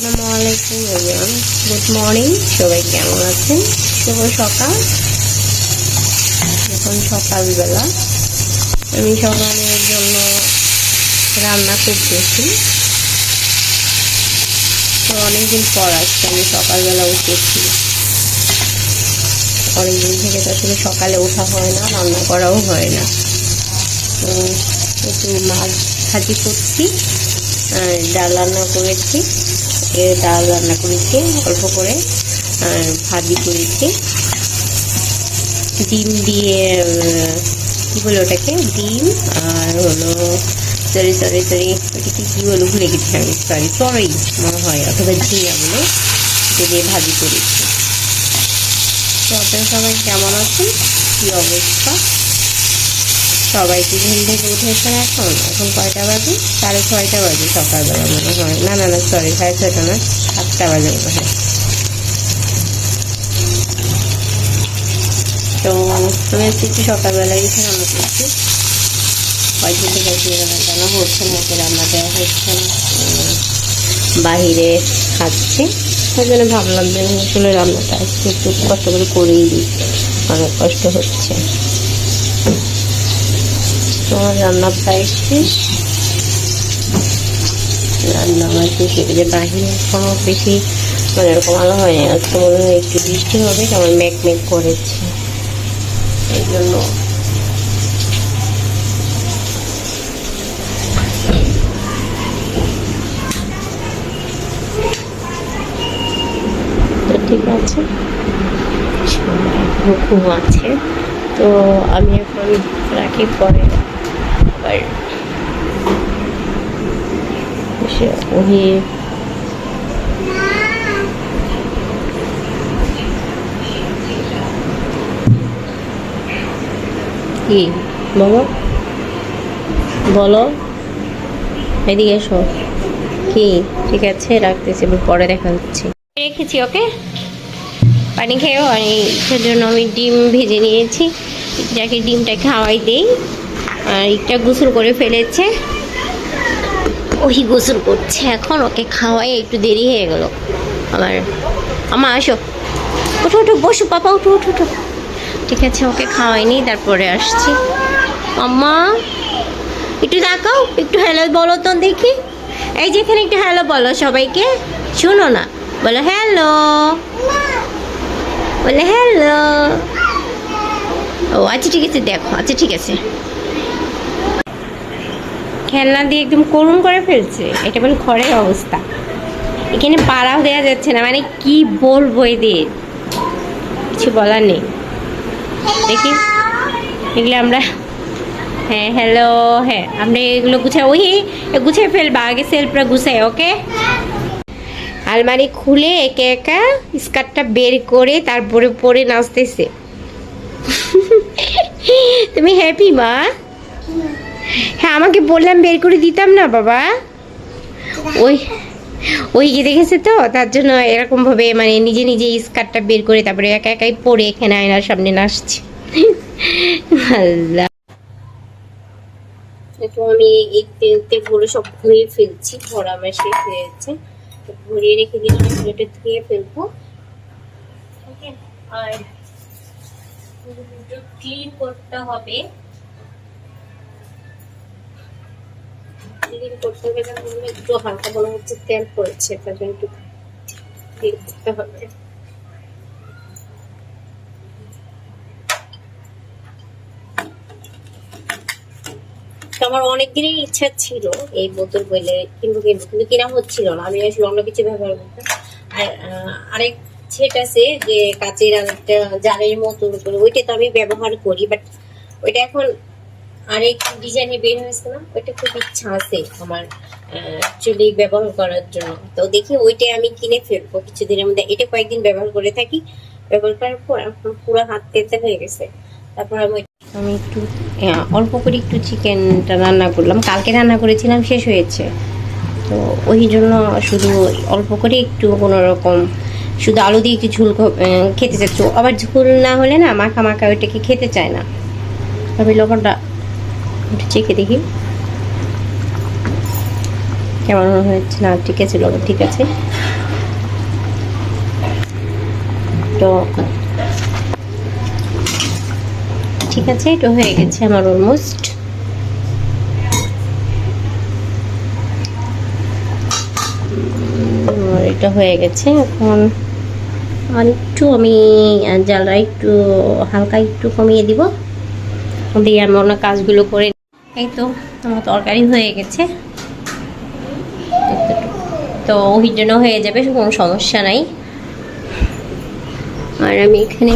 আসসালামু everyone good morning সবাই কেমন আছেন? শুভ সকাল। এখন সকালবেলা। আমি সকালের জন্য রান্না করতেছি। তো অনেকদিন পর আজকে আমি সকালবেলা উঠেছি। অনেকদিন থেকে তো আসলে সকালে ওঠা হয় না, রান্না করাও হয় না। তো একটু মাছ ভাজি করছি ডাল রান্না করেছি। এ ডাল রান্না করেছি, অল্প করে, আর ভাজি করেছি। ডিম দিয়ে কি বলে ওটাকে? ডিম আর হলো, সরি সরি সরি, ওটাকে কি বলে, ভুলে গেছি আমি, সরি চড়ই মনে হয়, অথবা ঝিঙা বলে এটা দিয়ে ভাজি করেছি। তো আপনারা সবাই কেমন আছেন? কি অবস্থা? সবাই কি ঘুম থেকে উঠেছেন এখন এখন কয়টা বাজে? সাড়ে ছয়টা বাজে সকালবেলা মনে হয়। না না না সরি সাড়ে ছয়টা না, সাতটা বাজে মনে হয়। তো আজকে একটু সকালবেলায় এসে রান্না করছি? কয়েকদিন থেকে আজকে রান্না হচ্ছে না রান্না দেওয়া হচ্ছে না। বাহিরে খাচ্ছে। তাই জন্য ভাবলাম যে আসলে রান্নাটা আজকে একটু কষ্ট করে করেই দিই। অনেক কষ্ট হচ্ছে। তোমার রান্না প্রায় শেষ রান্না আমার শেষ গেছে বাহিরে এখনও বেশি মানে এরকম আলো হয়নি। আজকে মনে হয় একটু বৃষ্টি হবে কেমন মেঘ মেঘ করেছে। এই জন্য। ঠিক আছে। ঘুম আছে। তো আমি এখন রাখি, পরে বলো বলো এদিকে এসো। কি? ঠিক আছে, রাখতেছি পরে দেখা হচ্ছে। রেখেছি, ওকে? পানি খেয়েও আমি সেজন্য আমি ডিম ভেজে নিয়েছি। যাকে ডিমটা খাওয়াই দেই। একটা গোসল করে ফেলেছে। ওই গোসল করছে এখন, ওকে খাওয়াই একটু দেরি হয়ে গেল। আমার আমা, আসো। উঠো উঠো, বসো, পাপা, উঠো উঠো উঠো। ঠিক আছে, ওকে খাওয়াইনি, তারপরে আসছি। আম্মা, একটু দেখাও একটু হ্যালো বলো তো দেখি। এই যেখানে একটু হ্যালো বলো সবাইকে। শোনো না, বলো হ্যালো বলে হ্যালো ও আচ্ছা ঠিক আছে, দেখো আচ্ছা ঠিক আছে। খেলনা দিয়ে একদম করুণ করে ফেলছে। এটা বলে ঘরের অবস্থা। এখানে পাড়াও দেওয়া যাচ্ছে না। মানে কি বলব এদের? কিছু বলার নেই। দেখি। এগুলো আমরা হ্যাঁ হ্যালো হ্যাঁ আমরা এগুলো গুছাই, ওই গুছিয়ে ফেলবা। আগে সেলফটা গুছাই ওকে আলমারি খুলে একে একা স্কার্টটা বের করে তারপরে পরে নাচতেছে। তুমি হ্যাপি মা? হ্যাঁ আমাকে বললাম বের করে দিতাম না বাবা। ওই ওই যে দেখেছে তো? তার জন্য এরকম ভাবে মানে নিজে নিজে স্কার্টটা বের করে তারপরে একা একাই পরে এখানে আয়নার সামনে নাচছে আল্লাহ। আমি সব ধুয়ে ফেলছি ভরা আমার শেষ হয়ে যাচ্ছে তো ভরিয়ে রেখে দিলাম প্লেটে ধুয়ে ফেলব। আর ক্লিন করতে হবে। ক্লিন করতে হবে জন্য একটু হালকা মনে হচ্ছে তেল পড়েছে, তার জন্য একটু হবে। আমার অনেকদিনই ইচ্ছা ছিল এই বোতল কিনবো কিনবো, কিন্তু কিনা হচ্ছিল না। আমি আসলে অন্য কিছু ব্যবহার করতাম। আরেক সেট আছে যে কাচের আরেকটা জারের মতো ওইটা তো আমি ব্যবহার করি বাট ওইটা এখন আরেক ডিজাইনে বের হয়েছে না ওইটা খুব ইচ্ছা আছে আমার চুলি ব্যবহার করার জন্য। তো দেখি ওইটাই আমি কিনে ফেলব কিছুদিনের মধ্যে। এটা কয়েকদিন ব্যবহার করে থাকি। ব্যবহার করার পর এখন পুরো হাত তেতে হয়ে গেছে। তারপর আমি আমি একটু অল্প করে একটু চিকেনটা রান্না করলাম। কালকে রান্না করেছিলাম, শেষ হয়েছে। তো ওই জন্য শুধু অল্প করে একটু কোনো রকম শুধু আলু দিয়ে একটু ঝুল খেতে চাচ্ছি। আবার ঝুল না হলে না মাখা মাখা ওইটাকে খেতে চায় না। তবে লবণটা একটু চেখে দেখি। কেমন হয়েছে না, ঠিক আছে লবণ ঠিক আছে। তো, ঠিক আছে এটা হয়ে গেছে আমার অলমোস্ট এটা হয়ে গেছে এখন। আর একটু আমি জ্বালা একটু, হালকা একটু কমিয়ে দিব। দিয়ে আমি অন্য কাজগুলো করে এই তো, আমার তরকারি হয়ে গেছে। তো ওহির জন্য হয়ে যাবে, কোনো সমস্যা নাই। আর আমি এখানে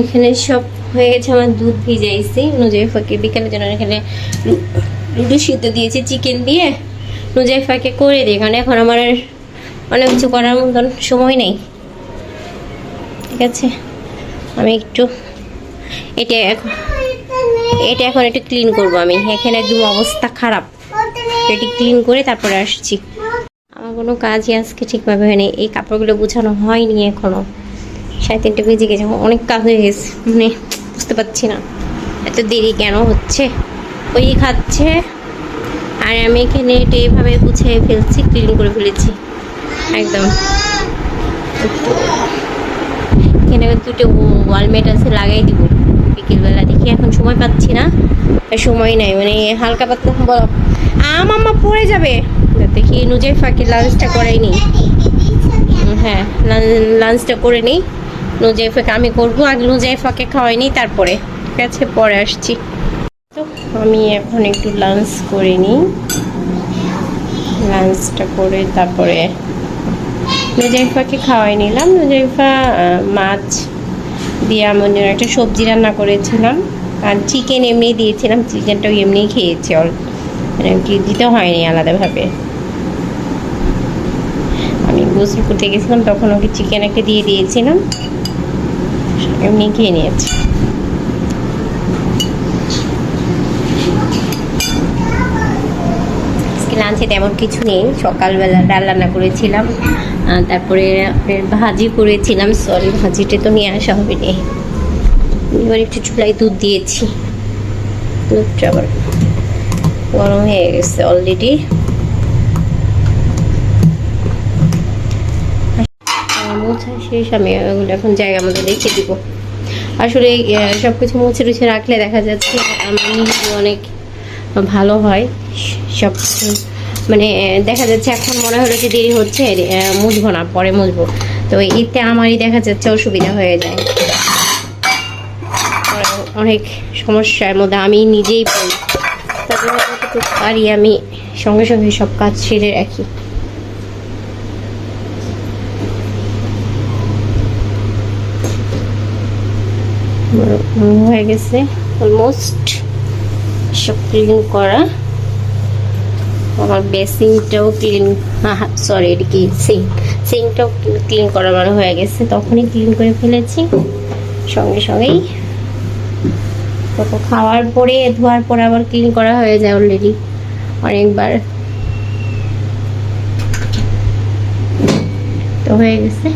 এখানে সব হয়ে গেছে, আমার দুধ ভিজাইছি নুজাইফাকে বিকেলের জন্য এখানে লুডু সিদ্ধ দিয়েছি চিকেন দিয়ে। নুজাইফাকে করে দিই, কারণ এখন আমার আর অনেক কিছু করার মতন সময় নেই। ঠিক আছে? আমি একটু, এটা এখন এটা এখন একটু ক্লিন করব আমি। এখানে একদম অবস্থা খারাপ। এটি ক্লিন করে তারপরে আসছি। আমার কোনো কাজই আজকে ঠিকভাবে হয়নি। এই কাপড়গুলো গুছানো হয়নি এখনও। সাড়ে তিনটে বেজে গেছে, অনেক কাজ হয়ে গেছে। মানে বুঝতে পারছি না। এত দেরি কেন হচ্ছে? ওই খাচ্ছে। আর আমি এখানে এটা এভাবে গুছিয়ে ফেলছি ক্লিন করে ফেলেছি। একদম। এখানে দুটো ওয়ালমেট আছে, লাগাই দিব। বিকেলবেলা দেখি এখন সময় পাচ্ছি না সময় নাই মানে হালকা পাতলা বলো। আম আম্মা পড়ে যাবে। দেখি নুজের ফাঁকে লাঞ্চটা করাই নি। হ্যাঁ লাঞ্চটা করে নিই। নুজাই নুজাইফাকে আমি করব, আগে নুজাইফাকে খাওয়াই নিই তারপরে। ঠিক আছে, পরে আসছি। তো আমি এখন একটু লাঞ্চ করে নিই লাঞ্চটা করে তারপরে নুজাইফাকে খাওয়াই নিলাম। নুজাইফা মাছ দিয়ে আমার জন্য একটা সবজি রান্না করেছিলাম। আর চিকেন এমনি দিয়েছিলাম চিকেনটাও এমনি খেয়েছি অল মানে কি দিতে হয়নি আলাদাভাবে। আমি গোসল করতে গেছিলাম, তখন ওকে চিকেন একটা দিয়ে দিয়েছিলাম এমনি খেয়ে নিয়েছে। লাঞ্চে তেমন কিছু নেই। সকালবেলা ডাল রান্না করেছিলাম তারপরে ভাজি করেছিলাম। সরি ভাজিটা তো নিয়ে আসা হবে নি। এবার একটু চুলায় দুধ দিয়েছি। দুধটা আবার গরম হয়ে গেছে অলরেডি মোছা শেষ, আমি ওগুলো এখন জায়গা মতো রেখে দিব। আসলে সব কিছু মুছে টুছে রাখলে দেখা যাচ্ছে, আমি অনেক ভালো হয়, সব মানে দেখা যাচ্ছে এখন মনে হলো যে দেরি হচ্ছে মুছবো না, পরে মুছবো। তো এতে আমারই দেখা যাচ্ছে অসুবিধা হয়ে যায়। অনেক সমস্যার মধ্যে আমি নিজেই পড়ি। তার জন্য পারি আমি সঙ্গে সঙ্গে সব কাজ সেরে রাখি। হয়ে গেছে অলমোস্ট সব ক্লিন করা। আমার বেসিংটাও ক্লিন সরি এটা কি সিঙ্ক সিঙ্কটাও ক্লিন করা আমার হয়ে গেছে। তখনই ক্লিন করে ফেলেছি। সঙ্গে সঙ্গেই তো খাওয়ার পরে, ধোয়ার পরে আবার ক্লিন করা হয়ে যায় অলরেডি অনেকবার। তো হয়ে গেছে।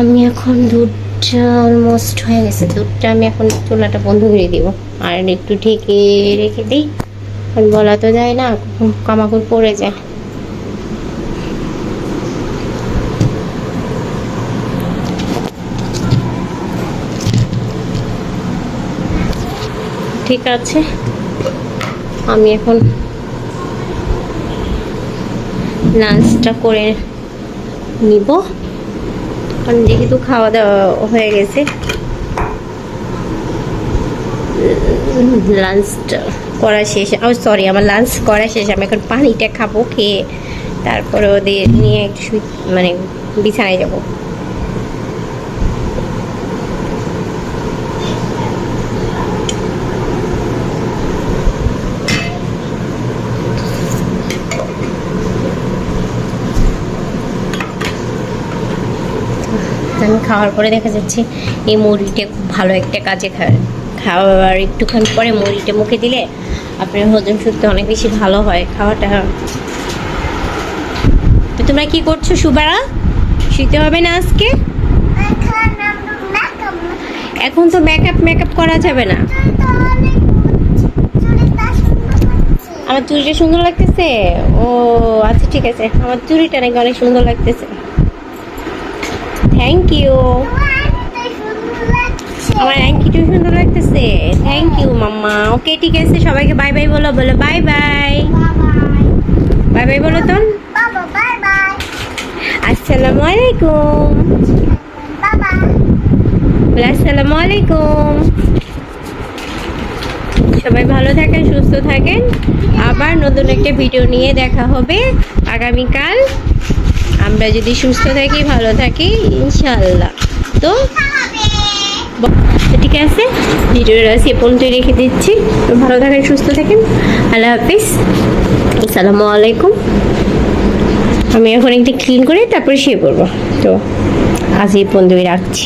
আমি এখন দুধটা অলমোস্ট হয়ে গেছে দুধটা আমি এখন চুলাটা বন্ধ করে দিব। আর একটু ঢেকে রেখে দিই। কারণ বলা তো যায় না, কামাকুর পড়ে যায়। ঠিক আছে। আমি এখন লাঞ্চটা করে নিব। কারণ যেহেতু খাওয়া দাওয়া হয়ে গেছে লাঞ্চটা করা শেষ। সরি আমার লাঞ্চ করা শেষ। আমি এখন পানিটা খাব, খেয়ে তারপরে ওদের নিয়ে একটু মানে বিছানায় যাব। আমি খাওয়ার পরে দেখা যাচ্ছে এই মুড়িটা খুব ভালো একটা কাজে খায় খাওয়ার একটুখানি পরে মুড়িটা মুখে দিলে আপনার হজম শক্তি অনেক বেশি ভালো হয় খাওয়াটা। তো তোমরা কি করছ সুবারা? শুতে হবে না আজকে? এখন তো মেকআপ মেকআপ করা যাবে না। আমার চুরিটা সুন্দর লাগতেছে? ও আচ্ছা ঠিক আছে। আমার চুরিটা নাকি অনেক সুন্দর লাগতেছে। থ্যাংক ইউ আমার অ্যাঙ্কিটাও সুন্দর লাগতেছে। থ্যাংক ইউ মাম্মা। ওকে ঠিক আছে, সবাইকে বাই বাই বলো বলো বাই বাই বাই বাই বলো তো আসসালামু আলাইকুম। আসসালামু আলাইকুম। সবাই ভালো থাকেন, সুস্থ থাকেন। আবার নতুন একটা ভিডিও নিয়ে দেখা হবে আগামীকাল। আমরা যদি সুস্থ থাকি, ভালো থাকি ইনশাল্লাহ তো ঠিক আছে? ভিডিওটা সে তুই রেখে দিচ্ছি। ভালো থাকেন, সুস্থ থাকেন। আল্লাহ হাফিজ। আসসালামু আলাইকুম। আমি এখন একটু ক্লিন করে তারপরে শুয়ে পড়ব। তো আজ এই পর্যন্তই রাখছি।